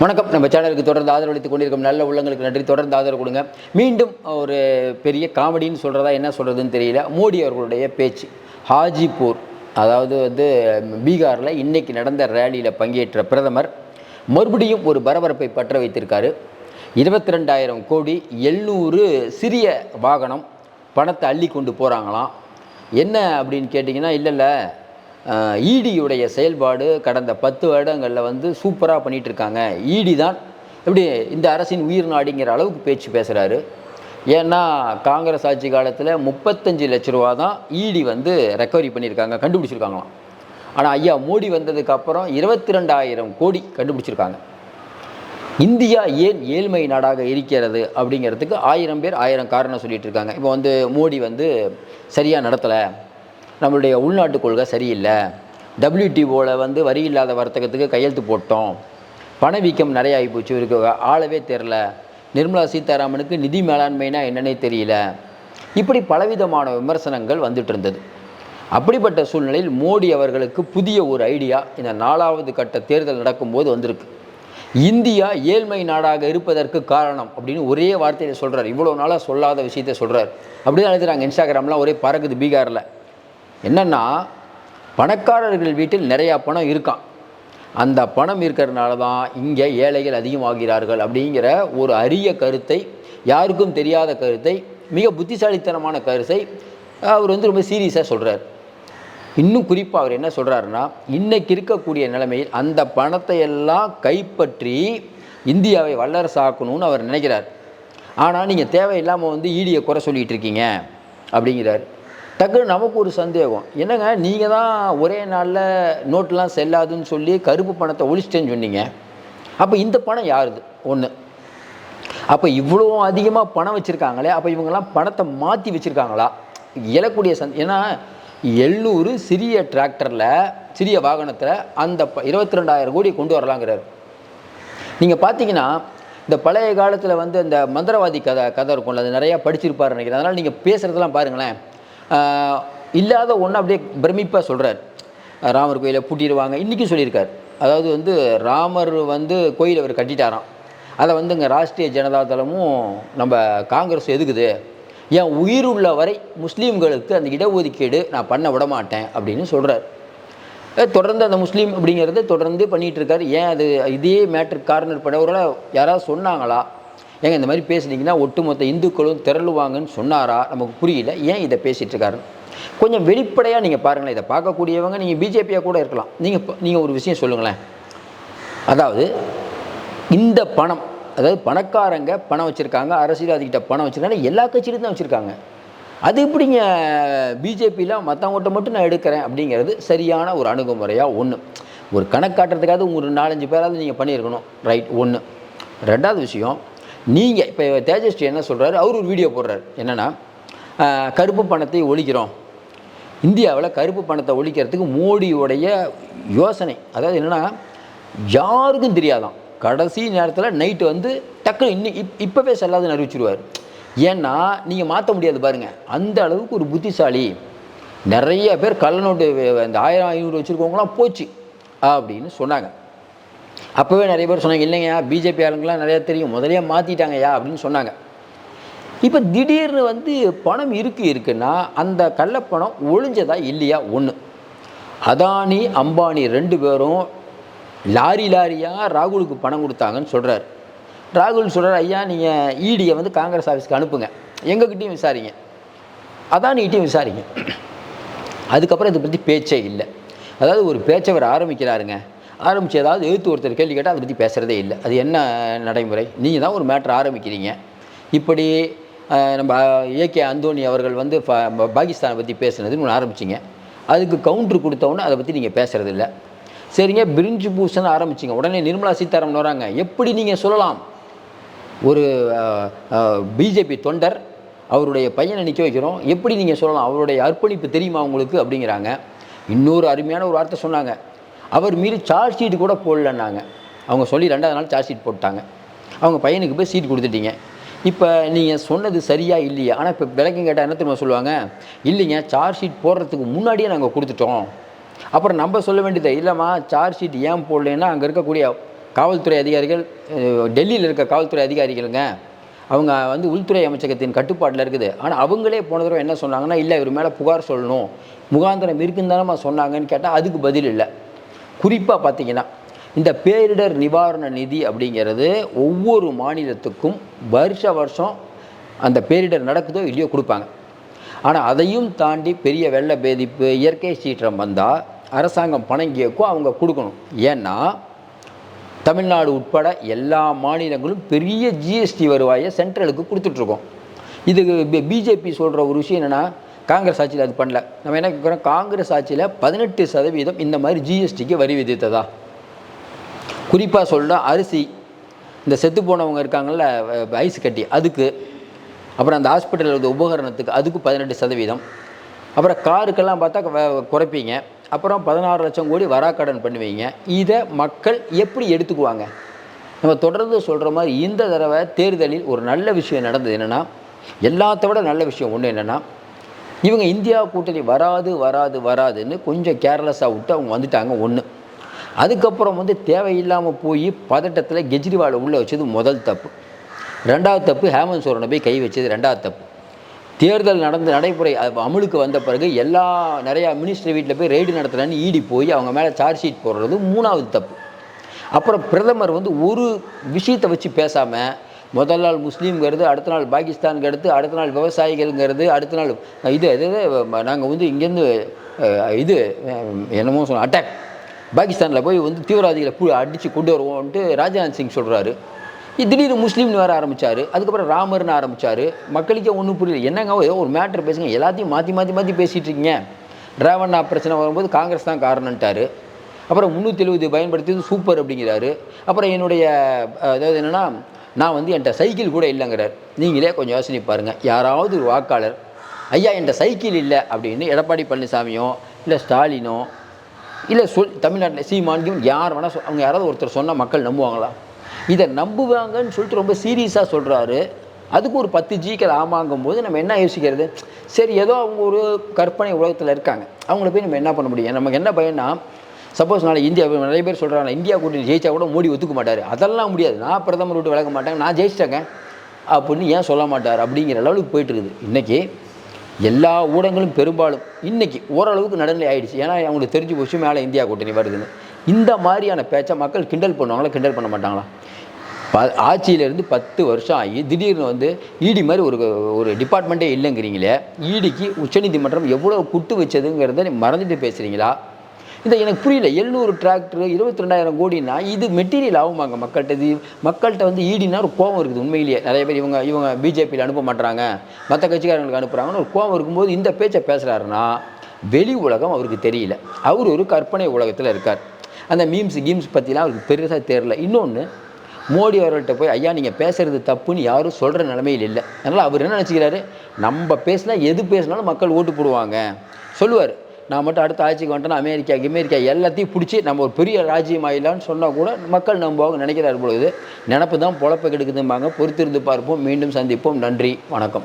வணக்கம். நம்ம சேனலுக்கு தொடர்ந்து ஆதரவளித்துக் கொண்டிருக்கும் நல்ல உள்ளங்களுக்கு நன்றி. தொடர்ந்து ஆதரவு கொடுங்க. மீண்டும் ஒரு பெரிய காமெடின்னு சொல்கிறதா என்ன சொல்கிறதுன்னு தெரியல. மோடி அவர்களுடைய பேச்சு. ஹாஜிபூர் அதாவது வந்து பீகாரில் இன்றைக்கி நடந்த ரேலியில் பங்கேற்ற பிரதமர் மறுபடியும் ஒரு பரபரப்பை பற்ற வைத்திருக்காரு. இருபத்தி ரெண்டாயிரம் கோடி எழுநூறு சிறிய வாகனம் பணத்தை அள்ளி கொண்டு போகிறாங்களாம் என்ன அப்படின்னு கேட்டிங்கன்னா இல்லை இல்லை. ஈடியுடைய செயல்பாடு கடந்த பத்து வருடங்களில் வந்து சூப்பராக பண்ணிகிட்டு இருக்காங்க ஈடி தான் எப்படி இந்த அரசின் உயிர் நாடிங்கிற அளவுக்கு பேச்சு பேசுகிறாரு ஏன்னா காங்கிரஸ் ஆட்சி காலத்தில் முப்பத்தஞ்சு லட்ச ரூபா தான் ஈடி வந்து ரெக்கவரி பண்ணியிருக்காங்க கண்டுபிடிச்சிருக்காங்களாம். ஆனால் ஐயா மோடி வந்ததுக்கு அப்புறம் இருபத்தி ரெண்டாயிரம் கோடி கண்டுபிடிச்சிருக்காங்க. இந்தியா ஏன் ஏழ்மை நாடாக இருக்கிறது அப்படிங்கிறதுக்கு ஆயிரம் பேர் ஆயிரம் காரணம் சொல்லிகிட்டு இருக்காங்க இப்போ வந்து மோடி வந்து சரியாக நடத்தலை. நம்மளுடைய உள்நாட்டு கொள்கை சரியில்லை. டபிள்யூடிஓவில் வந்து வரி இல்லாத வர்த்தகத்துக்கு கையெழுத்து போட்டோம். பணவீக்கம் நிறைய ஆகிப்போச்சு இருக்கு ஆளவே தெரில. நிர்மலா சீதாராமனுக்கு நிதி மேலாண்மைனா என்னன்னே தெரியல. இப்படி பலவிதமான விமர்சனங்கள் வந்துட்டு இருந்தது. அப்படிப்பட்ட சூழ்நிலையில் மோடி அவர்களுக்கு புதிய ஒரு ஐடியா இந்த நாலாவது கட்ட தேர்தல் நடக்கும்போது வந்திருக்கு. இந்தியா ஏழ்மை நாடாக இருப்பதற்கு காரணம் அப்படின்னு ஒரே வார்த்தையில் சொல்கிறார் இவ்வளோ நாளாக சொல்லாத விஷயத்த சொல்கிறார் அப்படின்னு தான் எழுதுறாங்க. இன்ஸ்டாகிராம்லாம் ஒரே பறக்குது பீகாரில். என்னென்னா பணக்காரர்கள் வீட்டில் நிறையா பணம் இருக்கான் அந்த பணம் இருக்கிறதுனால தான் இங்கே ஏழைகள் அதிகமாகிறார்கள் அப்படிங்கிற ஒரு அரிய கருத்தை யாருக்கும் தெரியாத கருத்தை மிக புத்திசாலித்தனமான கருத்தை அவர் வந்து ரொம்ப சீரியஸாக சொல்கிறார் இன்னும் குறிப்பாக அவர் என்ன சொல்கிறாருன்னா இன்றைக்கு இருக்கக்கூடிய நிலைமையில் அந்த பணத்தை எல்லாம் கைப்பற்றி இந்தியாவை வல்லரசாக்கணும்னு அவர் நினைக்கிறார். ஆனால் நீங்கள் தேவையில்லாமல் வந்து ஈடியை குறை சொல்லிகிட்டு இருக்கீங்க அப்படிங்கிறார். டக்குன்னு நமக்கு ஒரு சந்தேகம். என்னங்க நீங்கள் தான் ஒரே நாளில் நோட்டெலாம் செல்லாதுன்னு சொல்லி கருப்பு பணத்தை ஒழிச்சிட்டேன்னு சொன்னீங்க. அப்போ இந்த பணம் யாருது? ஒன்று அப்போ இவ்வளோ அதிகமாக பணம் வச்சுருக்காங்களே அப்போ இவங்கெல்லாம் பணத்தை மாற்றி வச்சுருக்காங்களா? இழக்கூடிய சந்த் ஏன்னா எழுநூறு சிறிய டிராக்டரில் சிறிய வாகனத்தில் அந்த ப இருபத்தி ரெண்டாயிரம் கோடி கொண்டு வரலாங்கிறார். நீங்கள் பார்த்தீங்கன்னா இந்த பழைய காலத்தில் வந்து இந்த மந்திரவாதி கதை கதை இருக்கும்ல அது நிறையா படிச்சிருப்பார் நினைக்கிறேன். அதனால் நீங்கள் பேசுகிறதெல்லாம் பாருங்களேன். இல்லாத ஒன்று அப்படியே பிரமிப்பாக சொல்கிறார் ராமர் கோயிலை பூட்டிடுவாங்க. இன்றைக்கும் சொல்லியிருக்கார். அதாவது வந்து ராமர் வந்து கோயில் அவர் கட்டிட்டாராம். அதை வந்து இங்கே ராஷ்ட்ரிய ஜனதா தளமும் நம்ம காங்கிரஸ் எதுக்குது? என் உயிர் உள்ள வரை முஸ்லீம்களுக்கு அந்த இடஒதுக்கீடு நான் பண்ண விட மாட்டேன் அப்படின்னு சொல்கிறார் தொடர்ந்து அந்த முஸ்லீம் அப்படிங்கிறத தொடர்ந்து பண்ணிகிட்டு இருக்காரு. ஏன் அது இதே மேட்ரு கார்னர் பண்ண யாராவது சொன்னாங்களா? ஏங்க இந்த மாதிரி பேசுனீங்கன்னா ஒட்டுமொத்த இந்துக்களும் திரளுவாங்கன்னு சொன்னாரா? நமக்கு புரியல. ஏன் இதை பேசிகிட்டு இருக்காரு? கொஞ்சம் வெளிப்படையாக நீங்கள் பாருங்களேன். இதை பார்க்கக்கூடியவங்க நீங்கள் பிஜேபியாக கூட இருக்கலாம். நீங்கள் நீங்கள் ஒரு விஷயம் சொல்லுங்களேன். அதாவது இந்த பணம் அதாவது பணக்காரங்க பணம் வச்சுருக்காங்க அரசியல்வாதிகிட்ட பணம் வச்சுருக்காங்க எல்லா கட்சியிலும் தான் வச்சுருக்காங்க. அது எப்படிங்க பிஜேபியில் மற்றவங்கள்ட்ட மட்டும் நான் எடுக்கிறேன் அப்படிங்கிறது சரியான ஒரு அணுகுமுறையாக ஒன்று ஒரு கணக்காட்டுறதுக்காவது ஒரு நாலஞ்சு பேராவது நீங்கள் பண்ணியிருக்கணும். ரைட் ஒன்று ரெண்டாவது விஷயம் நீங்கள் இப்போ தேஜஸ்ரீ என்ன சொல்கிறாரு அவர் ஒரு வீடியோ போடுறாரு. என்னென்னா கருப்பு பணத்தை ஒழிக்கிறோம். இந்தியாவில் கருப்பு பணத்தை ஒழிக்கிறதுக்கு மோடியோடைய யோசனை. அதாவது என்னென்னா யாருக்கும் தெரியாதான். கடைசி நேரத்தில் நைட்டு வந்து டக்குனு இன்னி இப் இப்போவே செல்லாதுன்னு அறிவிச்சிருவார். ஏன்னா நீங்கள் மாற்ற முடியாது பாருங்கள் அந்த அளவுக்கு ஒரு புத்திசாலி. நிறைய பேர் கள்ள நோட்டு இந்த ஆயிரம் ஐநூறு வச்சுருக்கவங்களாம் போச்சு. அப்படின்னு சொன்னாங்க. அப்போவே நிறைய பேர் சொன்னாங்க இல்லைங்கய்யா பிஜேபி ஆளுங்களாம் நிறையா தெரியும். முதலே மாற்றிட்டாங்கய்யா அப்படின்னு சொன்னாங்க. இப்போ திடீர்னு வந்து பணம் இருக்குது இருக்குன்னா அந்த கள்ளப்பணம் ஒளிஞ்சதா இல்லையா? ஒன்று அதானி அம்பானி ரெண்டு பேரும் லாரி லாரியாக ராகுலுக்கு பணம் கொடுத்தாங்கன்னு சொல்கிறார் ராகுல் சொல்கிறார் ஐயா நீங்கள் ஈடியை வந்து காங்கிரஸ் ஆஃபீஸ்க்கு அனுப்புங்க. எங்ககிட்டையும் விசாரிங்க. அதானிகிட்டையும் விசாரிங்க. அதுக்கப்புறம் இதை பற்றி பேச்சே இல்லை. அதாவது ஒரு பேச்சை அவர் ஆரம்பிக்கிறாருங்க. ஆரம்பித்து ஏதாவது எழுத்து ஒருத்தர் கேள்வி கேட்டால் அதை பற்றி பேசுகிறதே இல்லை. அது என்ன நடைமுறை? நீங்கள் தான் ஒரு மேட்ரு ஆரம்பிக்கிறீங்க. இப்படி நம்ம ஏகே அந்தோனி அவர்கள் வந்து பாகிஸ்தானை பற்றி பேசுனதுன்னு ஒன்று ஆரம்பிச்சிங்க. அதுக்கு கவுண்ட்ரு கொடுத்தவொன்னே அதை பற்றி நீங்கள் பேசுகிறது இல்லை. சரிங்க பிரிஞ்சு பூசன் ஆரம்பிச்சிங்க. உடனே நிர்மலா சீதாராமன் வராங்க. எப்படி நீங்கள் சொல்லலாம்? ஒரு பிஜேபி தொண்டர் அவருடைய பையனை நிற்க வைக்கிறோம். எப்படி நீங்கள் சொல்லலாம்? அவருடைய அர்ப்பணிப்பு தெரியுமா உங்களுக்கு? அப்படிங்கிறாங்க. இன்னொரு அருமையான ஒரு வார்த்தை சொன்னாங்க. அவர் மீறி சார்ஜ் ஷீட் கூட போடலன்னாங்க. அவங்க சொல்லி ரெண்டாவது நாள் சார்ஜ் ஷீட் போட்டாங்க. அவங்க பையனுக்கு போய் சீட் கொடுத்துட்டீங்க. இப்போ நீங்கள் சொன்னது சரியா இல்லையா? ஆனால் இப்போ விளக்கம் கேட்டால் என்ன திரும்ப சொல்லுவாங்க? இல்லைங்க சார்ஜ் ஷீட் போடுறதுக்கு முன்னாடியே நாங்கள் கொடுத்துட்டோம். அப்புறம் நம்ம சொல்ல வேண்டியது இல்லைம்மா சார்ஜ் ஷீட் ஏன் போடலைன்னா அங்கே இருக்கக்கூடிய காவல்துறை அதிகாரிகள் டெல்லியில் இருக்க காவல்துறை அதிகாரிகளுங்க அவங்க வந்து உள்துறை அமைச்சகத்தின் கட்டுப்பாட்டில் இருக்குது. ஆனால் அவங்களே போன தடவை என்ன சொன்னாங்கன்னா இல்லை இவர் மேலே புகார் சொல்லணும். முகாந்திரம் இருக்குன்னு தானம்மா சொன்னாங்கன்னு கேட்டால் அதுக்கு பதில் இல்லை. குறிப்பாக பார்த்தீங்கன்னா இந்த பேரிடர் நிவாரண நிதி அப்படிங்கிறது ஒவ்வொரு மாநிலத்துக்கும் வருஷ வருஷம் அந்த பேரிடர் நடக்குதோ இல்லையோ கொடுப்பாங்க. ஆனால் அதையும் தாண்டி பெரிய வெள்ள பேதிப்பு இயற்கை சீற்றம் வந்தால் அரசாங்கம் பணம் கேட்கும் அவங்க கொடுக்கணும். ஏன்னா தமிழ்நாடு உட்பட எல்லா மாநிலங்களும் பெரிய ஜிஎஸ்டி வருவாயை சென்ட்ரலுக்கு கொடுத்துட்ருக்கோம் இது பிஜேபி சொல்கிற ஒரு விஷயம் என்னென்னா காங்கிரஸ் ஆட்சியில் அது பண்ணல. நம்ம என்ன கேட்குறோம்? காங்கிரஸ் ஆட்சியில் பதினெட்டு சதவீதம் இந்த மாதிரி ஜிஎஸ்டிக்கு வரி விதித்ததா? குறிப்பாக சொல்லணும் அரிசி இந்த செத்து போனவங்க இருக்காங்கள ஐஸ் கட்டி அதுக்கு அப்புறம் அந்த ஹாஸ்பிட்டலில் இருக்க உபகரணத்துக்கு அதுக்கு பதினெட்டு சதவீதம். அப்புறம் காருக்கெல்லாம் பார்த்தா குறைப்பீங்க. அப்புறம் பதினாறு லட்சம் கோடி வராக்கடன் பண்ணுவீங்க. இதை மக்கள் எப்படி எடுத்துக்குவாங்க? நம்ம தொடர்ந்து சொல்கிற மாதிரி இந்த தடவை தேர்தலில் ஒரு நல்ல விஷயம் நடந்தது என்னென்னா எல்லாத்த விட நல்ல விஷயம் ஒன்று என்னென்னா இவங்க இந்தியா கூட்டணி வராது வராது வராதுன்னு கொஞ்சம் கேர்லெஸ்ஸாக விட்டு அவங்க வந்துட்டாங்க ஒன்று அதுக்கப்புறம் வந்து தேவையில்லாமல் போய் பதட்டத்தில் கெஜ்ரிவாலை உள்ளே வச்சது முதல் தப்பு. ரெண்டாவது தப்பு ஹேமந்த் சோரனை போய் கை வச்சது ரெண்டாவது தப்பு. தேர்தல் நடந்த நடைமுறை அமலுக்கு வந்த பிறகு எல்லா நிறையா மினிஸ்டர் வீட்டில் போய் ரெய்டு நடத்துகிறேன்னு ஈடி போய் அவங்க மேலே சார்ஜ் ஷீட் போடுறது மூணாவது தப்பு. அப்புறம் பிரதமர் வந்து ஒரு விஷயத்தை வச்சு பேசாமல் முதல் நாள் முஸ்லீம்ங்கிறது அடுத்த நாள் பாகிஸ்தான்கிறது அடுத்த நாள் விவசாயிகள்ங்கிறது அடுத்த நாள் இது இது நாங்கள் வந்து இங்கேருந்து இது என்னமோ சொன்னோம் அட்டாக் பாகிஸ்தானில் போய் வந்து தீவிரவாதிகளை புழு அடித்து கொண்டு வருவோம்ன்ட்டு ராஜ்நாத் சிங் சொல்கிறாரு திடீர்னு முஸ்லீம்னு வேறு ஆரம்பித்தார் அதுக்கப்புறம் ராமர்னு ஆரம்பித்தார் மக்களுக்கே ஒன்றும் புரியல. என்னங்க ஏதோ ஒரு மேட்ரு பேசுங்க. எல்லாத்தையும் மாற்றி மாற்றி மாற்றி பேசிகிட்டு இருக்கீங்க. டிராவண்ணா பிரச்சனை வரும்போது காங்கிரஸ் தான் காரணம்ட்டாரு. அப்புறம் முந்நூற்றி எழுபது பயன்படுத்தியது சூப்பர் அப்படிங்கிறாரு. அப்புறம் என்னுடைய அதாவது என்னென்னா நான் வந்து என்கிட்ட சைக்கிள் கூட இல்லைங்கிறார். நீங்களே கொஞ்சம் யோசனை பாருங்கள் யாராவது ஒரு வாக்காளர் ஐயா என்கிட்ட சைக்கிள் இல்லை அப்படின்னு எடப்பாடி பழனிசாமியோ இல்லை ஸ்டாலினோ இல்லை சொல் தமிழ்நாட்டில் சீமான்கும் யார் வேணால் சொ- அவங்க யாராவது ஒருத்தர் சொன்னால் மக்கள் நம்புவாங்களா? இதை நம்புவாங்கன்னு சொல்லிட்டு ரொம்ப சீரியஸாக சொல்கிறாரு அதுக்கு ஒரு பத்து ஜிக்கள் ஆமாங்கும் போது நம்ம என்ன யோசிக்கிறது? சரி ஏதோ அவங்க ஒரு கற்பனை உலகத்தில் இருக்காங்க. அவங்கள போய் நம்ம என்ன பண்ண முடியும்? நமக்கு என்ன பயன்னா சப்போஸ் நாளை இந்தியா நிறைய பேர் சொல்கிறாங்க இந்தியா கூட்டணி ஜெயிச்சா கூட மோடி ஒத்துக்க மாட்டார். அதெல்லாம் முடியாது. நான் பிரதமர் விட்டு விளக்க மாட்டேங்க நான் ஜெயிச்சிட்டேங்க. அப்படின்னு ஏன் சொல்ல மாட்டார்? அப்படிங்கிற லெவலுக்கு போயிட்டு இருக்குது இன்றைக்கி எல்லா ஊடகங்களும் பெரும்பாலும் இன்றைக்கி ஓரளவுக்கு நடுநிலை ஆயிடுச்சு. ஏன்னா அவங்களுக்கு தெரிஞ்சு போச்சு மேலே இந்தியா கூட்டணி வருதுன்னு. இந்த மாதிரியான பேச்சை மக்கள் கிண்டல் பண்ணுவாங்களா கிண்டல் பண்ண மாட்டாங்களா? ப ஆட்சியிலேருந்து பத்து வருஷம் ஆகி திடீர்னு வந்து இடி மாதிரி ஒரு ஒரு டிபார்ட்மெண்ட்டே இல்லைங்கிறீங்களே இடிக்கு உச்சநீதிமன்றம் எவ்வளோ குட்டு வச்சதுங்கிறத நீ மறந்துட்டு பேசுகிறீங்களா இந்த எனக்கு புரியல. எழுநூறு டிராக்டர் இருபத்தி ரெண்டாயிரம் கோடினா இது மெட்டீரியல் ஆகுமாங்க மக்கள்கிட்ட? இது மக்கள்கிட்ட வந்து ஈடினா ஒரு கோவம் இருக்குது உண்மையிலேயே. நிறைய பேர் இவங்க இவங்க பிஜேபியில் அனுப்ப மாட்டாங்க மற்ற கட்சிக்காரங்களுக்கு அனுப்புகிறாங்கன்னு ஒரு கோவம் இருக்கும்போது இந்த பேச்சை பேசுகிறாருன்னா வெளி உலகம் அவருக்கு தெரியல. அவர் ஒரு கற்பனை உலகத்தில் இருக்கார். அந்த மீம்ஸ் கீம்ஸ் பற்றிலாம் அவருக்கு பெருசாக தெரில இன்னொன்று மோடி அவர்கள்ட்ட போய் ஐயா நீங்கள் பேசுறது தப்புன்னு யாரும் சொல்கிற நிலமையில் இல்லை. அதனால் அவர் என்ன நினச்சிக்கிறாரு? நம்ம பேசினா எது பேசினாலும் மக்கள் ஓட்டு போடுவாங்க. சொல்லுவார் நான் மட்டும் அடுத்த ஆட்சிக்கு வந்துட்டேன்னா அமெரிக்கா அமெரிக்கா எல்லாத்தையும் பிடிச்சி நம்ம ஒரு பெரிய ராஜ்யம் ஆகிடலான்னு சொன்னால் கூட மக்கள் நம்புவாங்க நினைக்கிறார் பொழுது. நினப்பு தான் பொழப்ப கெடுக்குதும்பாங்க. பொறுத்திருந்து பார்ப்போம். மீண்டும் சந்திப்போம். நன்றி. வணக்கம்.